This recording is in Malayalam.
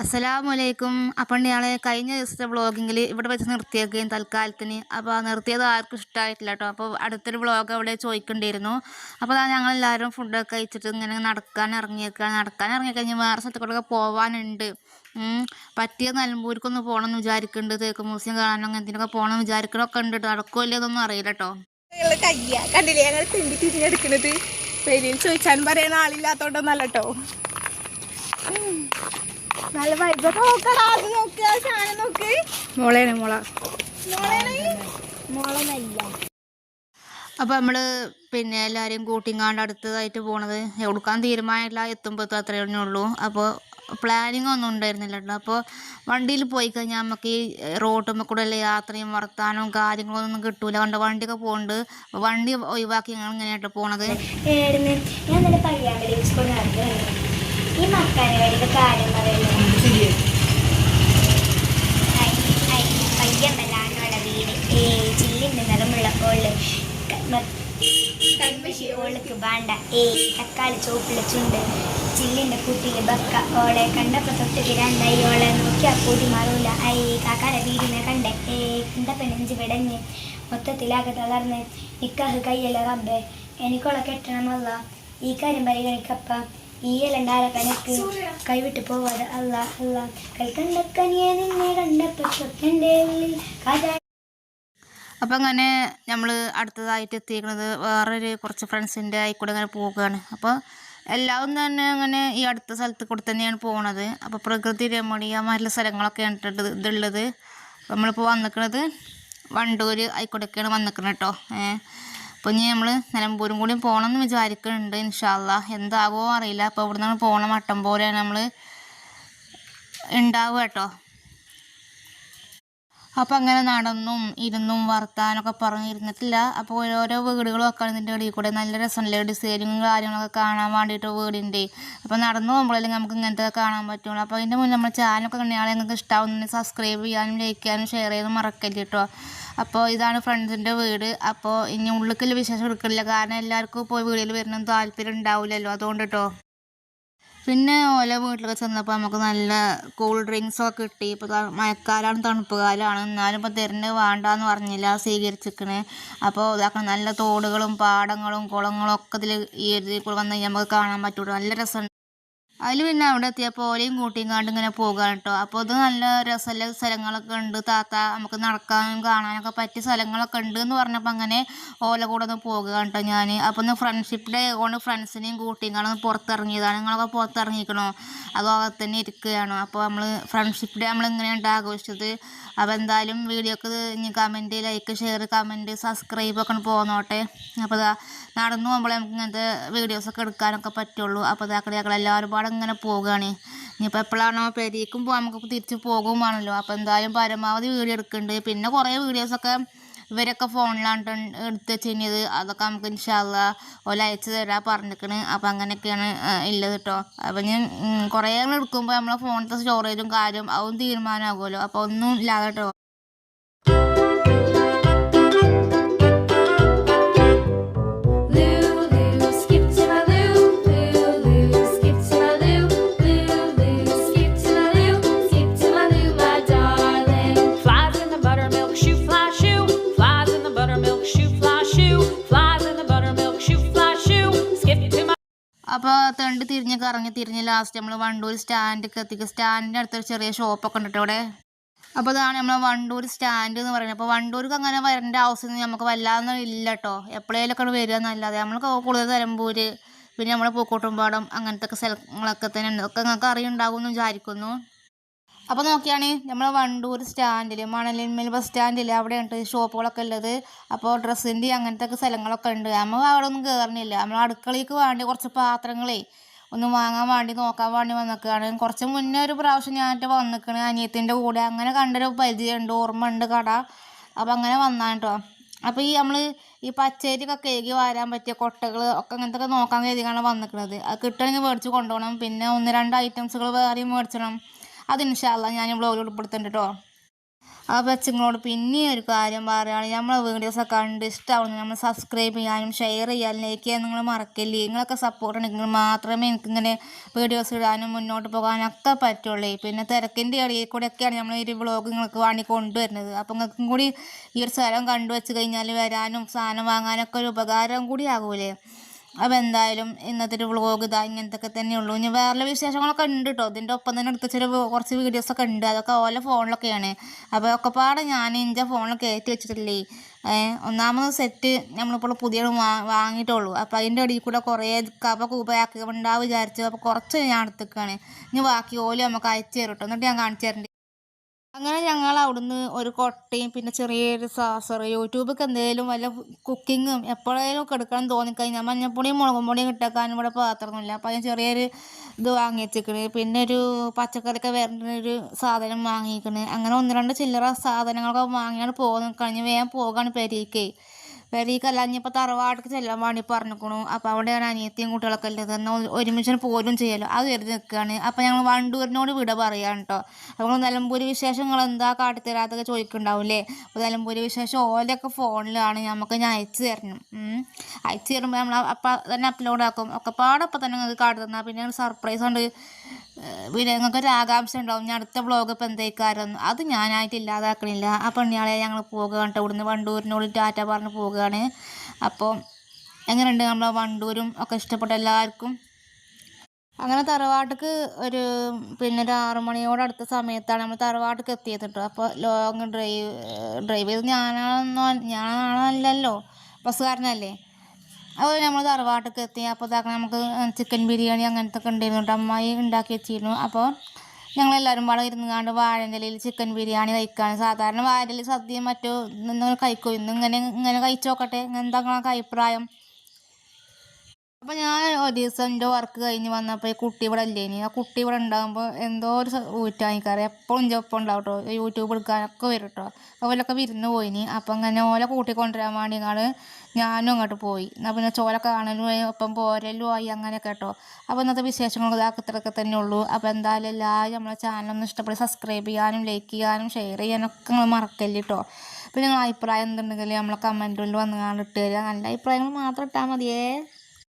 അസ്സലാമലൈക്കും അപ്പം ഞങ്ങളെ കഴിഞ്ഞ ദിവസത്തെ വ്ളോഗിങ്ങിൽ ഇവിടെ വെച്ച് നിർത്തിയേക്കുകയും തൽക്കാലത്തിന്. അപ്പോൾ നിർത്തിയത് ആർക്കും ഇഷ്ടമായിട്ടില്ല കേട്ടോ. അപ്പോൾ അടുത്തൊരു വ്ളോഗ് അവിടെ ചോദിക്കേണ്ടിയിരുന്നു അപ്പോൾ അതാ ഞങ്ങളെല്ലാവരും ഫുഡൊക്കെ കഴിച്ചിട്ട് ഇങ്ങനെ നടക്കാൻ ഇറങ്ങിയേക്കുക നടക്കാൻ ഇറങ്ങി കഴിഞ്ഞാൽ വേറെ സ്ഥലത്തേക്കൊക്കെ പോകാനുണ്ട്. പറ്റിയ നിലമ്പൂർക്കൊന്ന് പോകണമെന്ന് വിചാരിക്കുന്നുണ്ട് തേക്ക് മ്യൂസിയം കാണാനോ അങ്ങനത്തേനൊക്കെ പോകണമെന്ന് വിചാരിക്കണമൊക്കെ ഉണ്ട് നടക്കുമോ ഇല്ലതൊന്നും അറിയില്ല കേട്ടോ. കയ്യ. കണ്ടില്ലേ ഞങ്ങൾ തിണ്ടി പേരിൽ പറയാൻ ആളില്ലാത്തോണ്ടൊന്നല്ല കേട്ടോ. നല്ല വൈബ് നോക്കടാ അത് നോക്ക് ആ സാധനം നോക്ക്. മോളേനെ മോള. മോളെന്നല്ല അപ്പോൾ നമ്മൾ പിന്നെ എല്ലാവരെയും കൂട്ടിങ്ങാണ്ട് അടുത്തതായിട്ട് പോണത് എവിടുക്കാൻ തീരുമാനമില്ല എത്തുമ്പോൾ അത്രയേ ഉള്ളൂ. അപ്പോൾ പ്ലാനിങ് ഒന്നും ഉണ്ടായിരുന്നില്ല കേട്ടോ. അപ്പോൾ വണ്ടിയിൽ പോയി കഴിഞ്ഞാൽ നമുക്ക് ഈ റോട്ടുമ്മ കൂടെ ഉള്ള യാത്രയും വർത്താനവും കാര്യങ്ങളൊന്നും കിട്ടൂല. കണ്ട വണ്ടിയൊക്കെ പോകുന്നുണ്ട് വണ്ടി ഒഴിവാക്കി ഞങ്ങൾ ഇങ്ങനെയായിട്ട് പോണത്. ഈ മക്കാനെ കാര്യം പറയുന്നത് പയ്യമ്പലാണോടെ വീട് ഏ ചില്ലിന്റെ നിറമുള്ള കോൾ ഓൾക്ക് വേണ്ട ഏ തക്കാളി ചോപ്പിലെ ചുണ്ട് ചില്ലിന്റെ കുട്ടിയിലെ ബക്ക ഓളെ കണ്ടപ്പോൾ തൊട്ട് കിരാണ്ടായി ഓളെ നോക്കിയാൽ കൂടി മാറൂല. ഐ കാക്കാരെ വീടിനെ കണ്ടേ. ഏ എന്താ എഞ്ചി വിടഞ്ഞ്? മൊത്തത്തിലാകെ തളർന്ന്. നിക്കാഹ് കയ്യല്ല റബ്ബേ? എനിക്കോളെ കെട്ടണമല്ല. ഈ കാര്യം പരിഗണിക്കപ്പ. ഈയലുണ്ടായ കണക്ക് കൈവിട്ട് പോവാതെ അല്ല അല്ല. കൽക്കണ്ടക്കനിയെ നിന്നെ കണ്ടപ്പോ കാറ്റാ അപ്പോൾ അങ്ങനെ നമ്മൾ അടുത്തതായിട്ട് എത്തിയിരിക്കുന്നത് വേറൊരു കുറച്ച് ഫ്രണ്ട്സിന്റെ ആയിക്കൂടെ അങ്ങനെ പോവുകയാണ് അപ്പോൾ എല്ലാവരും തന്നെ അങ്ങനെ ഈ അടുത്ത സ്ഥലത്ത് കൂടെ തന്നെയാണ് പോണത്. അപ്പോൾ പ്രകൃതി രമണീയമായിട്ടുള്ള സ്ഥലങ്ങളൊക്കെ ഇത് ഇതുള്ളത്. നമ്മളിപ്പോൾ വന്നിക്കണത് വണ്ടൂർ ആയിക്കോട്ടൊക്കെയാണ് വന്നിക്കണത് കേട്ടോ അപ്പോൾ ഇനി നമ്മൾ നിലമ്പൂരും കൂടി പോകണം എന്ന് വിചാരിക്കുന്നുണ്ട് ഇൻഷാല്ല എന്താകുമോ അറിയില്ല. അപ്പോൾ ഇവിടെ നിന്ന് പോകണ മട്ടം പോലെയാണ് നമ്മൾ ഉണ്ടാവുക കേട്ടോ അപ്പം അങ്ങനെ നടന്നും ഇരുന്നും വർത്താനൊക്കെ പറഞ്ഞിരുന്നിട്ടില്ല അപ്പോൾ ഓരോരോ വീടുകളും ഒക്കെ ഇതിന്റെ ഇടയിൽ കൂടെ നല്ല രസമല്ലേ ഡിസൈനും കാര്യങ്ങളൊക്കെ കാണാൻ വേണ്ടിയിട്ട് വീടിന്റെ അപ്പോൾ നടന്നു പോകുമ്പോഴല്ലേ നമുക്ക് ഇങ്ങനത്തെ കാണാൻ പറ്റുള്ളൂ. അപ്പോൾ അതിന്റെ മുന്നേ നമ്മൾ ചാനലൊക്കെ കണ്ടാൽ നിങ്ങൾക്ക് ഇഷ്ടമാവുന്നുണ്ടെങ്കിൽ സബ്സ്ക്രൈബ് ചെയ്യാനും ലൈക്ക് ചെയ്യാനും ഷെയർ ചെയ്യാനും മറക്കല്ലേ കേട്ടോ അപ്പോൾ ഇതാണ് ഫ്രണ്ട്സിന്റെ വീട്. അപ്പോൾ ഇനി ഉള്ളിൽ വിശേഷം എടുക്കില്ല കാരണം എല്ലാവർക്കും പോയി വീട്ടിൽ വരണം താല്പര്യം ഉണ്ടാവില്ലല്ലോ. അതുകൊണ്ട് കേട്ടോ പിന്നെ ഓല വീട്ടിലൊക്കെ ചെന്നപ്പോൾ നമുക്ക് നല്ല കൂൾ ഡ്രിങ്ക്സൊക്കെ കിട്ടി. ഇപ്പോൾ മഴക്കാലമാണ് തണുപ്പ് കാലമാണ് എന്നാലും ഇപ്പോൾ തരുന്നത് വേണ്ടാന്ന് പറഞ്ഞില്ല സ്വീകരിച്ചിരിക്കണേ അപ്പോൾ ഇതാക്കണം. നല്ല തോടുകളും പാടങ്ങളും കുളങ്ങളും ഒക്കെ ഇതിൽ ഈ ഒരു ഇതിൽ കൂടെ നമുക്ക് കാണാൻ പറ്റുള്ളൂ നല്ല രസമുണ്ട് അതിൽ പിന്നെ അവിടെ എത്തിയപ്പോൾ ഓലയും കൂട്ടിയും ഇങ്ങനെ പോകുകയാണ് കേട്ടോ അപ്പോൾ ഇത് നല്ല രസമുള്ള സ്ഥലങ്ങളൊക്കെ ഉണ്ട്. താത്ത നമുക്ക് നടക്കാനും കാണാനൊക്കെ പറ്റിയ സ്ഥലങ്ങളൊക്കെ ഉണ്ട് എന്ന് പറഞ്ഞപ്പോൾ അങ്ങനെ ഓല കൂടെ ഒന്ന് പോകുക കേട്ടോ ഞാൻ അപ്പോൾ ഒന്ന് ഫ്രണ്ട്ഷിപ്പ് ഡേ കൊണ്ട് ഫ്രണ്ട്സിനെയും കൂട്ടിയും കാണാൻ പുറത്തിറങ്ങിയതാണ്. നിങ്ങളൊക്കെ പുറത്തിറങ്ങിക്കണോ? അതോ അകത്ത് തന്നെ ഇരിക്കുകയാണോ? അപ്പോൾ നമ്മൾ ഫ്രണ്ട്ഷിപ്പ് ഡേ നമ്മൾ ഇങ്ങനെയുണ്ട് ആഘോഷിച്ചത്? അപ്പോൾ എന്തായാലും വീഡിയോക്ക് ഇനി comment like share comment subscribe ഒക്കെ പോന്നോട്ടെ. അപ്പോൾ നടന്നു പോകുമ്പോൾ നമുക്ക് ഇങ്ങനത്തെ വീഡിയോസൊക്കെ എടുക്കാനൊക്കെ പറ്റുള്ളൂ. അപ്പോൾ ഇതാക്കടെ ഞങ്ങൾ എല്ലാവരും പാടെ ഇങ്ങനെ പോവുകയാണ് ഇനിയിപ്പോൾ എപ്പോഴാണോ പെരീക്കും പോകാൻ നമുക്ക് തിരിച്ച് പോകും വേണമല്ലോ അപ്പോൾ എന്തായാലും പരമാവധി വീഡിയോ എടുക്കുന്നുണ്ട് പിന്നെ കുറേ വീഡിയോസൊക്കെ ഇവരൊക്കെ ഫോണിലാണ് എടുത്ത് വെച്ചിരുന്നത് അതൊക്കെ നമുക്ക് ഇൻഷാല്ല ഓല അയച്ചു തരാൻ പറഞ്ഞിരിക്കണ് അപ്പോൾ അങ്ങനെയൊക്കെയാണ് ഉള്ളത് കേട്ടോ അപ്പം ഞാൻ കുറേ എടുക്കുമ്പോൾ നമ്മളെ ഫോണിലത്തെ സ്റ്റോറേജും കാര്യം അതും തീരുമാനമാകുമല്ലോ അപ്പോൾ ഒന്നും ഇല്ലാതെ കേട്ടോ അപ്പോൾ തണ്ട് തിരിഞ്ഞ് കറങ്ങി തിരിഞ്ഞ് ലാസ്റ്റ് നമ്മൾ വണ്ടൂർ സ്റ്റാൻഡൊക്കെ എത്തി സ്റ്റാൻഡിന്റെ അടുത്തൊരു ചെറിയ ഷോപ്പൊക്കെ ഉണ്ട് ഇവിടെ. അപ്പോൾ ഇതാണ് നമ്മൾ വണ്ടൂർ സ്റ്റാൻഡ് എന്ന് പറയുന്നത്. അപ്പോൾ വണ്ടൂർക്ക് അങ്ങനെ വരേണ്ട ആവശ്യം നമുക്ക് വല്ലാതെ ഇല്ല കേട്ടോ എപ്പോഴേലൊക്കെ വരിക എന്നല്ലാതെ. നമ്മൾ കൂടുതൽ നിലമ്പൂർ പിന്നെ നമ്മൾ പൂക്കോട്ടുംപാടം അങ്ങനത്തെ ഒക്കെ സ്ഥലങ്ങളൊക്കെ തന്നെ ഒക്കെ നിങ്ങൾക്ക് അറിയുണ്ടാകും എന്ന് വിചാരിക്കുന്നു. അപ്പോൾ നോക്കിയാണ് നമ്മൾ വണ്ടൂർ സ്റ്റാൻഡിൽ മണലിന്മേൽ ബസ് സ്റ്റാൻഡിൽ അവിടെയുണ്ട് ഷോപ്പുകളൊക്കെ ഉള്ളത്. അപ്പോൾ ഡ്രസ്സിന്റെ അങ്ങനത്തെ ഒക്കെ സ്ഥലങ്ങളൊക്കെ ഉണ്ട്. നമ്മൾ അവിടെ ഒന്നും കയറണില്ല നമ്മൾ അടുക്കളയ്ക്ക് വേണ്ടി കുറച്ച് പാത്രങ്ങളേ ഒന്ന് വാങ്ങാൻ വേണ്ടി നോക്കാൻ വേണ്ടി വന്നിക്കുകയാണ് കുറച്ച് മുന്നേ ഒരു പ്രാവശ്യം ഞാനിട്ട് വന്നിക്കണ്. അനിയത്തിന്റെ കൂടെ അങ്ങനെ കണ്ടൊരു പരിചയമുണ്ട് ഓർമ്മ ഉണ്ട് കട. അപ്പോൾ അങ്ങനെ വന്നാണ് കേട്ടോ അപ്പോൾ ഈ നമ്മൾ ഈ പച്ചരിക്കൊക്കെ എഴുതി വാരാൻ പറ്റിയ കൊട്ടകൾ ഒക്കെ അങ്ങനത്തെ ഒക്കെ നോക്കാൻ കരുതിയാണ് വന്നിക്കണത്. അത് കിട്ടണമെങ്കിൽ മേടിച്ച് കൊണ്ടുപോകണം. പിന്നെ ഒന്ന് രണ്ട് ഐറ്റംസുകൾ വേറെയും മേടിച്ചണം. അത് ഇൻഷാല്ല ഞാൻ ബ്ലോഗിൽ ഉൾപ്പെടുത്തുന്നുണ്ട് കേട്ടോ ആ ബച്ചങ്ങളോട് പിന്നെ ഒരു കാര്യം പറയുകയാണ് നമ്മളെ വീഡിയോസൊക്കെ കണ്ട് ഇഷ്ടമാവുന്നു നമ്മൾ സബ്സ്ക്രൈബ് ചെയ്യാനും ഷെയർ ചെയ്യാനും ലൈക്ക് ചെയ്യാൻ നിങ്ങൾ മറക്കല്ലേ? നിങ്ങളൊക്കെ സപ്പോർട്ട് ഉണ്ടെങ്കിൽ മാത്രമേ എനിക്കിങ്ങനെ വീഡിയോസ് ഇടാനും മുന്നോട്ട് പോകാനൊക്കെ പറ്റുള്ളൂ. പിന്നെ തിരക്കിന്റെ ഇടയിൽ കൂടെയൊക്കെയാണ് നമ്മൾ ഈ വ്ളോഗ് നിങ്ങൾക്ക് വേണ്ടി കൊണ്ടുവരുന്നത്. അപ്പോൾ നിങ്ങൾക്കും കൂടി ഈ ഒരു സ്ഥലം കണ്ടുവച്ച് കഴിഞ്ഞാൽ വരാനും സാധനം വാങ്ങാനൊക്കെ ഒരു ഉപകാരം കൂടി ആകൂലേ അപ്പോൾ എന്തായാലും ഇന്നത്തെ ഒരു വ്ളോഗ് ഇതാ തന്നെ തന്നെയുള്ളൂ. ഇനി വേറെ വിശേഷങ്ങളൊക്കെ ഉണ്ട് കേട്ടോ ഇതിന്റെ ഒപ്പം തന്നെ എടുത്ത ചില കുറച്ച് വീഡിയോസൊക്കെ ഉണ്ട്. അതൊക്കെ ഓല ഫോണിലൊക്കെയാണ്. അപ്പോൾ ഒക്കെ പാടെ ഞാൻ എന്റെ ഫോണിൽ കയറ്റി വെച്ചിട്ടില്ലേ? ഒന്നാമത് സെറ്റ് നമ്മളിപ്പോൾ പുതിയ വാങ്ങിയിട്ടുള്ളൂ. അപ്പോൾ അതിന്റെ ഇടയിൽ കൂടെ കുറേ കപ്പൊക്കെ ഉപയോഗിക്കുന്നുണ്ടാവും വിചാരിച്ചു. അപ്പോൾ കുറച്ച് ഞാൻ എടുത്തേക്കാണ്. ഇനി ബാക്കി ഓൽ നമുക്ക് അയച്ചു തരും കേട്ടോ എന്നിട്ട് ഞാൻ കാണിച്ചു തരണ്ട്. അങ്ങനെ ഞങ്ങൾ അവിടുന്ന് ഒരു കൊട്ടയും പിന്നെ ചെറിയൊരു സാസർ യൂട്യൂബൊക്കെ എന്തെങ്കിലും വല്ല കുക്കിങ്ങും എപ്പോഴേലും ഒക്കെ എടുക്കണം തോന്നിക്കഴിഞ്ഞാൽ മഞ്ഞപ്പൊടിയും മുളകും പൊടിയും കിട്ടാക്കാനും ഇവിടെ പാത്രമൊന്നുമില്ല. അപ്പോൾ ഞാൻ ചെറിയൊരു ഇത് വാങ്ങി പിന്നെ ഒരു പച്ചക്കറിയൊക്കെ വരുന്ന ഒരു സാധനം വാങ്ങിക്കണ് അങ്ങനെ ഒന്ന് രണ്ട് ചില്ലറ സാധനങ്ങളൊക്കെ വാങ്ങിയാണ് പോകുന്ന കഴിഞ്ഞ് വേഗം പോകാണ് പെരീക്കേ. പെരീക്കല്ല ഇനിയിപ്പോൾ തറവാട്ടിക്ക് ചെല്ലാൻ വേണ്ടി പറഞ്ഞിക്കണു. അപ്പോൾ അവിടെയാണ് അനിയത്തിയും കുട്ടികളൊക്കെ ഉള്ളത് എന്നാൽ ഒരുമിച്ച് പോലും ചെയ്യലോ. അത് കരുതി നിൽക്കുകയാണ് അപ്പോൾ ഞങ്ങൾ വണ്ടൂരിനോട് വിട പറയുകയാണ് കേട്ടോ അപ്പോൾ നിലമ്പൂർ വിശേഷങ്ങൾ എന്താ കാട്ടിത്തരാത്തൊക്കെ ചോദിക്കുന്നുണ്ടാവില്ലേ അപ്പോൾ നിലമ്പൂർ വിശേഷം ഓലൊക്കെ ഫോണിലാണ്. നമുക്ക് ഞാൻ അയച്ചു തരണം. അയച്ചു തരുമ്പോൾ നമ്മൾ അപ്പം തന്നെ അപ്ലോഡ് ആക്കും. ഒക്കെ പാടപ്പം തന്നെ നിങ്ങൾക്ക് കാട്ടി തന്നാൽ പിന്നെ സർപ്രൈസ് ഉണ്ട് പിന്നെ നിങ്ങൾക്ക് ഒരു ആകാംക്ഷ ഉണ്ടാവും. ഞാൻ അടുത്ത വ്ളോഗ് ഇപ്പം എന്തേക്കാരെന്ന് അത് ഞാനായിട്ട് ഇല്ലാതാക്കണില്ല. ആ പെണ്ണിയാളെ ഞങ്ങൾ പോകുകയാണ് കേട്ടോ ഇവിടുന്ന് വണ്ടൂരിനോട് ടാറ്റ പറഞ്ഞ് പോവുകയാണ് അപ്പോൾ എങ്ങനെയുണ്ട് നമ്മളെ വണ്ടൂരും ഒക്കെ ഇഷ്ടപ്പെട്ട എല്ലാവർക്കും? അങ്ങനെ തറവാട്ടിക്ക് ഒരു പിന്നെ ഒരു ആറു മണിയോട് അടുത്ത സമയത്താണ് നമ്മൾ തറവാട്ടിക്ക് എത്തിയത് കേട്ടോ അപ്പോൾ ലോങ് ഡ്രൈവ് ഡ്രൈവ് ചെയ്ത് ഞാനാണെന്നോ ഞാനാണല്ലോ ബസ്സുകാരനല്ലേ? അത് നമ്മൾ തറവാട്ടൊക്കെ എത്തി. അപ്പോൾ ഇതാക്കണം നമുക്ക് ചിക്കൻ ബിരിയാണി അങ്ങനത്തെ ഒക്കെ ഉണ്ടായിരുന്നു കേട്ടോ അമ്മായി ഉണ്ടാക്കി വെച്ചിരുന്നു. അപ്പോൾ ഞങ്ങളെല്ലാവരും പാടെ ഇരുന്നുകാണ്ട് വാഴന്റെലയിൽ ചിക്കൻ ബിരിയാണി കഴിക്കാൻ സാധാരണ വാഴയിൽ സദ്യയും മറ്റോ നിന്ന് കഴിക്കും? ഇന്ന് ഇങ്ങനെ ഇങ്ങനെ കഴിച്ചു നോക്കട്ടെ എന്താ അഭിപ്രായം? അപ്പോൾ ഞാൻ ഒരു ദിവസം എന്റെ വർക്ക് കഴിഞ്ഞ് വന്നപ്പോൾ ഈ കുട്ടി ഇവിടെ ഇല്ലേനി. ആ കുട്ടി ഇവിടെ ഉണ്ടാകുമ്പോൾ എന്തോ ഒരു ഊറ്റാനിക്കാറ് എപ്പോഴും എന്റെ ഒപ്പം ഉണ്ടാവും കേട്ടോ യൂട്യൂബ് എടുക്കാനൊക്കെ വരും കേട്ടോ അപ്പോൾ ഓലൊക്കെ വിരുന്ന് പോയിനി. അപ്പോൾ അങ്ങനെ ഓല കൂട്ടിക്കൊണ്ടുവരാൻ വേണ്ടി ഞങ്ങൾ ഞാനും അങ്ങോട്ട് പോയി. എന്നാൽ പിന്നെ ചോല കാണലും ആയി, ഒപ്പം പോരലും ആയി അങ്ങനെയൊക്കെ കേട്ടോ. അപ്പോൾ ഇന്നത്തെ വിശേഷങ്ങൾ ഇതാക്കി ഇത്രയൊക്കെ തന്നെ ഉള്ളൂ. അപ്പോൾ എന്തായാലും എല്ലാവരും നമ്മളെ ചാനലൊന്ന് ഇഷ്ടപ്പെട്ട് സബ്സ്ക്രൈബ് ചെയ്യാനും ലൈക്ക് ചെയ്യാനും ഷെയർ ചെയ്യാനൊക്കെ നിങ്ങൾ മറക്കല്ലേ കേട്ടോ പിന്നെ നിങ്ങൾ അഭിപ്രായം എന്തുണ്ടെങ്കിൽ നമ്മളെ കമന്റിൽ വന്ന് കാണിട്ട് തരിക നല്ല അഭിപ്രായങ്ങൾ മാത്രം ഇട്ടാൽ മതിയേ.